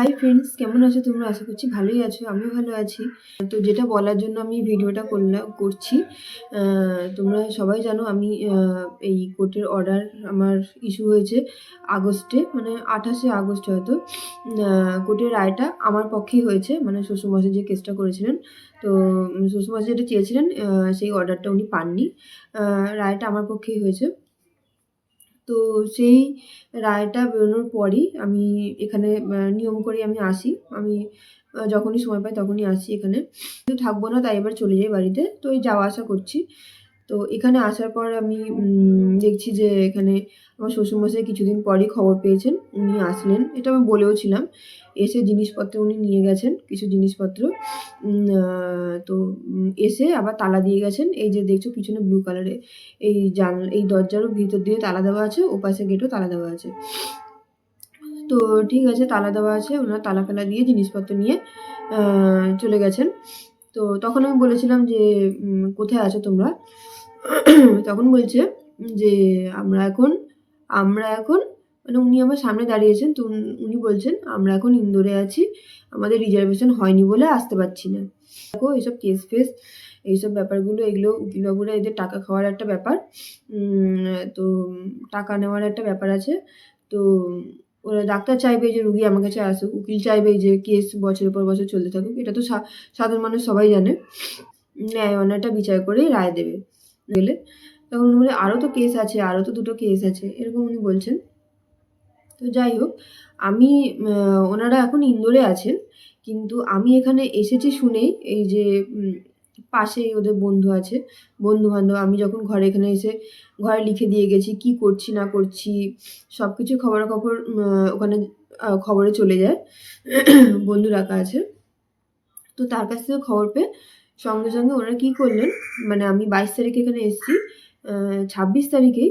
Hi friends কেমন আছো তোমরা? আশা করছি ভালোই আছো, আমিও ভালো আছি। তো যেটা বলার জন্য আমি ভিডিওটা করলাম করছি তোমরা সবাই জানো আমি এই কোর্টের অর্ডার আমার ইস্যু হয়েছে আগস্টে মানে আঠাশে আগস্ট হয়তো কোর্টের রায়টা আমার পক্ষেই হয়েছে মানে শ্বশুরমশাই যে কেসটা করেছিলেন, তো শ্বশুরমশাই যেটা চেয়েছিলেন সেই অর্ডারটা উনি পাননি রায়টা আমার পক্ষেই হয়েছে। তো সেই রায়টা বেরোনোর পরই আমি এখানে নিয়ম করে আমি আসি। আমি যখনই সময় পাই তখনই আসি এখানে। কিন্তু থাকব না, তাই এবার চলে যাই বাড়িতে। তো এই যাওয়া আসা করছি। তো এখানে আসার পর আমি দেখছি যে এখানে আমার শ্বশুরমশাই কিছুদিন পরই খবর পেয়েছেন। উনি আসলেন। এটা আমি বলেও ছিলাম এসে জিনিসপত্র উনি নিয়ে গেছেন, কিছু জিনিসপত্র। তো এসে আবার তালা দিয়ে গেছেন। এই যে দেখছ পিছনে ব্লু কালারে এই জান, এই দরজারও ভিতর দিয়ে তালা দেওয়া আছে, ও পাশে গেটও তালা দেওয়া আছে। তো ঠিক আছে, তালা দেওয়া আছে, ওনারা তালা ফেলা দিয়ে জিনিসপত্র নিয়ে চলে গেছেন। তো তখন আমি বলেছিলাম যে কোথায় আছো তোমরা? তখন বলছে যে, আমরা এখন আমরা এখন মানে উনি আমার সামনে দাঁড়িয়েছেন, তো উন- বলছেন, আমরা এখন ইন্দোরে আছি, আমাদের রিজার্ভেশন হয়নি বলে আসতে পারছি না। দেখো, এইসব কেস ফেস এইসব ব্যাপারগুলো, এগুলো উকিলবাবুরা এদের টাকা খাওয়ার একটা ব্যাপার তো টাকা নেওয়ার একটা ব্যাপার আছে, তো ওরা ডাক্তার চাইবে যে রুগী আমার কাছে আসুক, উকিল চাইবে যে কেস বছরের পর বছর চলতে থাকুক, এটা তো সাধারণ মানুষ সবাই জানে। ন্যায় অন্যায়টা বিচার করেই রায় দেবে। গেলে তখন উনি বলে আরও তো কেস আছে আরও তো দুটো কেস আছে। এরকম উনি বলছেন। তো যাই হোক, আমি ওনারা এখন ইন্দোরে আছেন, কিন্তু আমি এখানে এসেছি শুনেই এই যে পাশেই ওদের বন্ধু আছে বন্ধু বান্ধব আমি যখন ঘরে এখানে এসে ঘরে লিখে দিয়ে গেছি, কি করছি, না করছি সব কিছু খবরাখবর ওখানে খবরে চলে যায়, বন্ধু রাখা আছে। তো তার কাছ থেকে খবর পেয়ে সঙ্গে সঙ্গে ওনারা কী করলেন মানে আমি বাইশ তারিখে এখানে এসেছি ছাব্বিশ তারিখেই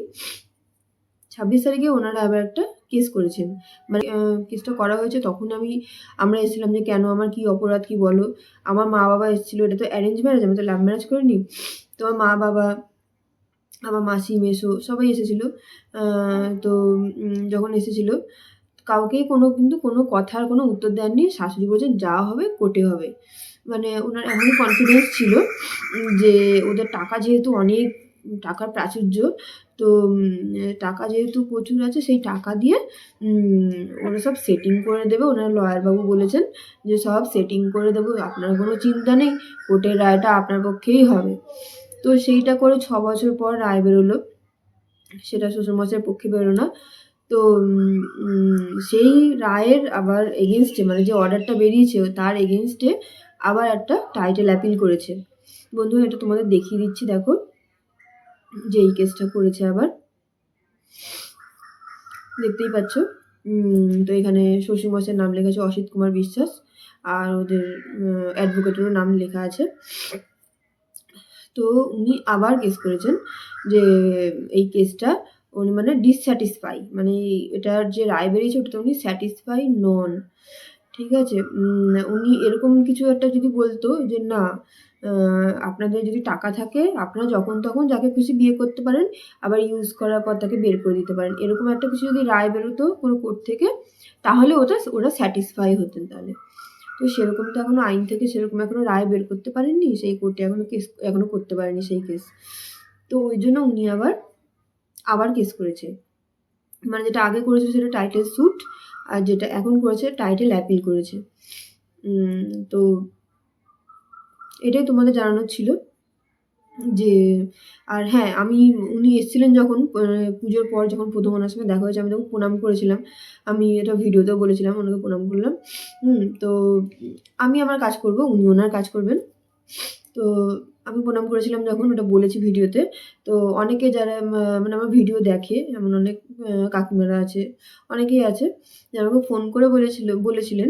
ছাব্বিশ তারিখে ওনারা আবার একটা কেস করেছেন। মানে কেসটা করা হয়েছে তখন আমি, আমরা এসেছিলাম যে কেন, আমার কি অপরাধ কি বলো? আমার মা বাবা এসেছিল, এটা তো অ্যারেঞ্জ ম্যারেজ আমি তো লাভ ম্যারেজ করিনি। তো আমার মা বাবা, আমার মাসি, মেসো সবাই এসেছিল। তো যখন এসেছিল কাউকেই কোনো, কিন্তু কোনো কথার কোনো উত্তর দেননি। শাশুড়ি বলছেন, যা হবে, কোর্টে হবে। মানে ওনার এমনই কনফিডেন্স ছিল যে ওদের টাকা যেহেতু অনেক টাকার প্রাচুর্য। তো টাকা যেহেতু প্রচুর আছে, সেই টাকা দিয়ে ওরা সব সেটিং করে দেবে। ওনার লয়ার বাবু বলেছেন যে, সব সেটিং করে দেবো, আপনার কোনো চিন্তা নেই, কোর্টের রায়টা আপনার পক্ষেই হবে। তো সেইটা করে ছ বছর পর রায় বেরোলো। সেটা শ্বশুরমশাইয়ের পক্ষে বেরো না তো সেই রায়ের আবার এগেনস্টে মানে যে অর্ডারটা বেরিয়েছে, তার এগেনস্টে আবার একটা টাইটেল অ্যাপিল করেছে। বন্ধু এটা তোমাদের দেখিয়ে দিচ্ছি, দেখো। যে এই কেসটা করেছে আবার। দেখতেই পাচ্ছ। তো এখানে শ্বশুরমশাইয়ের নাম লেখা আছে অসিত কুমার বিশ্বাস আর ওদের অ্যাডভোকেটেরও নাম লেখা আছে। তো উনি আবার কেস করেছেন যে এই কেসটা উনি মানে ডিসস্যাটিসফাই মানে এটার যে রায় বেরিয়েছে ওটাতে উনি স্যাটিসফাই নন। ঠিক আছে? উনি এরকম কিছু একটা যদি বলতো যে, না আপনাদের যদি টাকা থাকে, আপনারা যখন তখন যাকে খুশি বিয়ে করতে পারেন, আবার ইউজ করার পর তাকে বের করে দিতে পারেন। এরকম একটা কিছু যদি রায় বেরোতো কোনো কোর্ট থেকে, তাহলে ওটা, ওরা স্যাটিসফাই হতেন তাহলে। তো সেরকম তো এখনও আইন থেকে সেরকম এখনও রায় বের করতে পারেননি, সেই কোর্টে এখনও কেস এখনও করতে পারেনি সেই কেস তো ওই জন্য উনি আবার আবার কেস করেছে। মানে যেটা আগে করেছে সেটা টাইটেল স্যুট আর যেটা এখন করেছে টাইটেল অ্যাপিল করেছে। তো এটাই তোমাদের জানানোর ছিল যে, আর হ্যাঁ আমি, উনি এসেছিলেন যখন পুজোর পর যখন প্রথম ওনার সঙ্গে দেখা হয়েছে, আমি তখন প্রণাম করেছিলাম। আমি এটা ভিডিওতেও বলেছিলাম, ওনাকে প্রণাম করলাম। হুম তো আমি আমার কাজ করব, উনি ওনার কাজ করবেন। তো আমি প্রণাম করেছিলাম যখন, ওটা বলেছি ভিডিওতে। তো অনেকে যারা মানে আমার ভিডিও দেখে, এমন অনেক কাকিমারা আছে, অনেকেই আছে, যারা আমাকে ফোন করে বলেছিল, বলেছিলেন,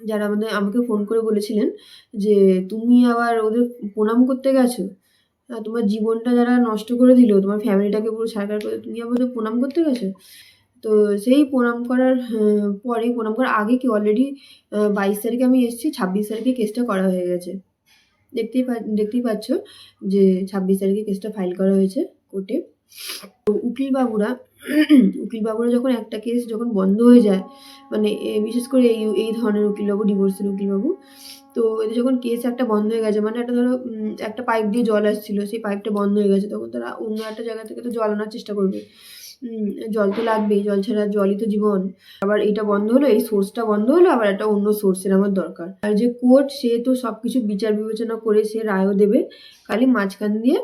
যারা আমাদের, আমাকে ফোন করে বলেছিলেন যে, তুমি আবার ওদের প্রণাম করতে গেছো? তোমার জীবনটা যারা নষ্ট করে দিল, তোমার ফ্যামিলিটাকে পুরো সারকার করে, তুমি আবার ওদের প্রণাম করতে গেছো? তো সেই প্রণাম করার পরে প্রণাম করার আগে কি অলরেডি বাইশ তারিখে আমি এসেছি, ছাব্বিশ তারিখে কেসটা করা হয়ে গেছে। দেখতেই দেখতেই পাচ্ছ যে ছাব্বিশ তারিখে কেসটা ফাইল করা হয়েছে কোর্টে তো উকিল বাবুরা উকিলবাবুরা যখন একটা কেস যখন বন্ধ হয়ে যায় মানে বিশেষ করে এই এই ধরনের উকিলবাবু ডিভোর্সের উকিলবাবু, তো এদের যখন কেস একটা বন্ধ হয়ে গেছে মানে একটা ধরো একটা পাইপ দিয়ে জল আসছিল, সেই পাইপটা বন্ধ হয়ে গেছে, তখন তারা অন্য একটা জায়গা থেকে তো জল আনার চেষ্টা করবে। জল তো লাগবেই, জল ছাড়া জলই তো জীবন। আবার এটা বন্ধ হলো, এই সোর্সটা বন্ধ হলো, আবার একটা অন্য সোর্সের আমার দরকার। আর যে কোর্ট, সে তো সব কিছু বিচার বিবেচনা করে সে রায়ও দেবে। খালি মাঝখান দিয়ে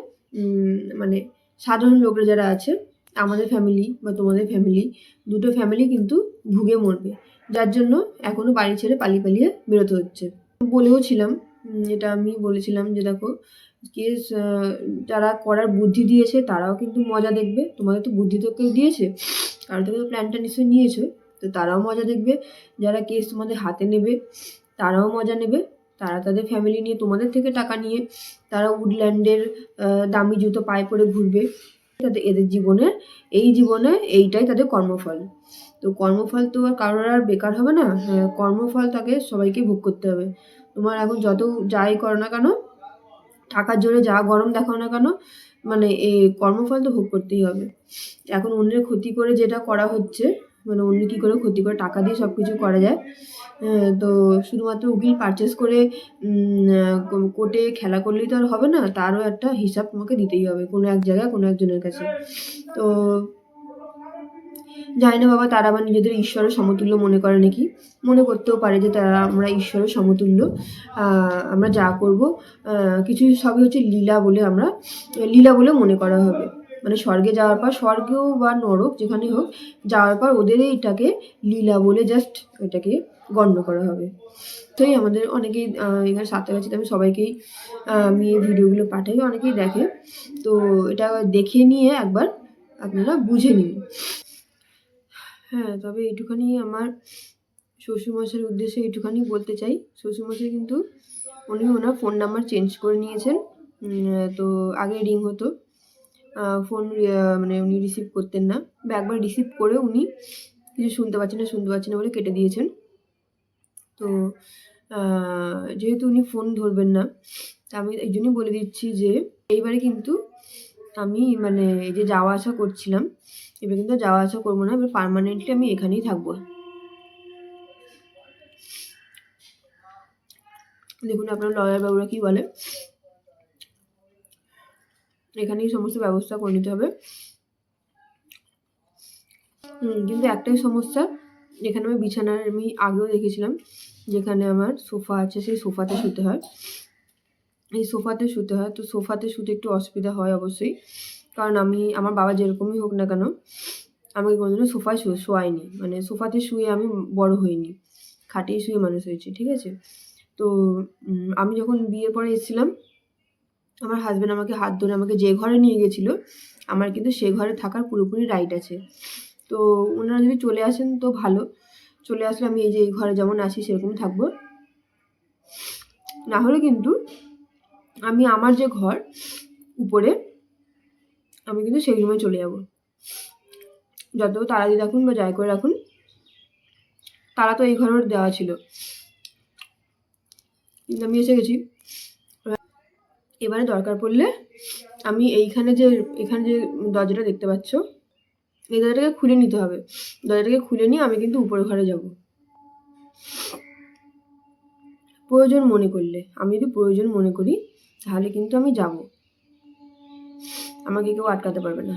মানে সাধারণ লোকরা যারা আছে, আমাদের ফ্যামিলি বা তোমাদের ফ্যামিলি দুটো ফ্যামিলি কিন্তু ভুগে মরবে। যার জন্য এখনও বাড়ি ছেড়ে পালিয়ে পালিয়ে বেরোতে হচ্ছে। বলেও ছিলাম এটা আমি বলেছিলাম যে দেখো কেস যারা করার বুদ্ধি দিয়েছে তারাও কিন্তু মজা দেখবে। তোমাদের তো বুদ্ধি তো কেউ দিয়েছে কারও থেকে তো প্ল্যানটা নিশ্চয়ই নিয়েছো। তো তারাও মজা দেখবে যারা কেস তোমাদের হাতে নেবে তারাও মজা নেবে। তারা তাদের ফ্যামিলি নিয়ে তোমাদের থেকে টাকা নিয়ে তারা উডল্যান্ডের দামি জুতো পায়ে পরে ঘুরবে। তাদের এদের জীবনের এই জীবনে এইটাই তাদের কর্মফল। তো কর্মফল তো আর কারোর আর বেকার হবে না। হ্যাঁ, কর্মফল তাকে সবাইকে ভোগ করতে হবে। তোমার এখন যত যাই করো না কেন টাকার জোরে যা গরম দেখাও না কেন মানে এই কর্মফল তো ভোগ করতেই হবে। এখন অন্যের ক্ষতি করে যেটা করা হচ্ছে মানে অন্য কী করে ক্ষতি করে, টাকা দিয়ে সব কিছু করা যায়। তো শুধুমাত্র উকিল পারচেস করে কোর্টে খেলা করলেই তো আর হবে না, তারও একটা হিসাব তোমাকে দিতেই হবে কোনো এক জায়গায় কোনো একজনের কাছে। তো জানি না বাবা, তারা আবার নিজেদের ঈশ্বরের সমতুল্য মনে করে নাকি? মনে করতেও পারে যে তারা আমরা ঈশ্বরের সমতুল্য। আমরা যা করব কিছু সবই হচ্ছে লীলা বলে আমরা, লীলা বলে মনে করা হবে। মানে স্বর্গে যাওয়ার পর, স্বর্গেও বা নরক যেখানে হোক, যাওয়ার পর ওদের এটাকে লীলা বলে জাস্ট এটাকে গণ্য করা হবে। তোই আমাদের অনেকেই এখানে সাঁতারাগাছিতে আমি সবাইকেই আমি এই ভিডিওগুলো পাঠাই, অনেকেই দেখে। তো এটা দেখে নিয়ে একবার আপনারা বুঝে নিন। হ্যাঁ তবে এইটুখানি আমার শ্বশুরমশাইয়ের উদ্দেশ্যে এইটুখানি বলতে চাই। শ্বশুরমশাই কিন্তু উনি ওনার ফোন নাম্বার চেঞ্জ করে নিয়েছেন। তো আগে রিং হতো। ফোন মানে উনি রিসিভ করতেন না। বা একবার রিসিভ করে উনি কিছু শুনতে পাচ্ছেন না, শুনতে পাচ্ছেন না বলে কেটে দিয়েছেন। তো যেহেতু উনি ফোন ধরবেন না, আমি এই জন্যই বলে দিচ্ছি যে, এইবারে কিন্তু আমি মানে এই যে যাওয়া আসা করছিলাম এবার কিন্তু যাওয়া আসা করব না, এবার পার্মানেন্টলি আমি এখানেই থাকব। দেখুন আপনার লয়ার বাবুরা কি বলে? এখানেই সমস্ত ব্যবস্থা করে নিতে হবে। কিন্তু একটাই সমস্যা এখানে আমি বিছানার, আমি আগেও দেখেছিলাম, যেখানে আমার সোফা আছে, সেই সোফাতে শুতে হয়। এই সোফাতে শুতে হয়, তো সোফাতে শুতে একটু অসুবিধা হয় অবশ্যই। কারণ আমি, আমার বাবা যেরকমই হোক না কেন, আমাকে কোনোদিনও সোফায় শো, শোয়ায়নি। মানে সোফাতে শুয়ে আমি বড় হইনি। খাটেই শুয়ে মানুষ হয়েছি, ঠিক আছে? তো আমি যখন বিয়ের পরে এসেছিলাম, আমার হাজব্যান্ড আমাকে হাত ধরে আমাকে যে ঘরে নিয়ে গেছিল, আমার কিন্তু সে ঘরে থাকার পুরোপুরি রাইট আছে। তো, ওনারা যদি চলে আসেন তো ভালো। চলে আসলে আমি এই যে, এই ঘরে যেমন আছি সেরকম থাকব। না হলে কিন্তু আমি আমার যে ঘর, উপরে আমি কিন্তু সেই রুমে চলে যাব। যত তারা দিয়ে রাখুন বা যাই করে রাখুন, তারা তো এই ঘরের দেওয়া ছিল। কিন্তু আমি এসে গেছি। এবারে দরকার পড়লে আমি এইখানে যে, এখানে যে দরজাটা দেখতে পাচ্ছ, এই দরজাটাকে খুলে নিতে হবে। দরজাটাকে খুলে নিয়ে আমি কিন্তু উপরে ঘরে যাব। প্রয়োজন মনে করলে, আমি যদি প্রয়োজন মনে করি, তাহলে কিন্তু আমি যাব। আমাকে কেউ আটকাতে পারবে না।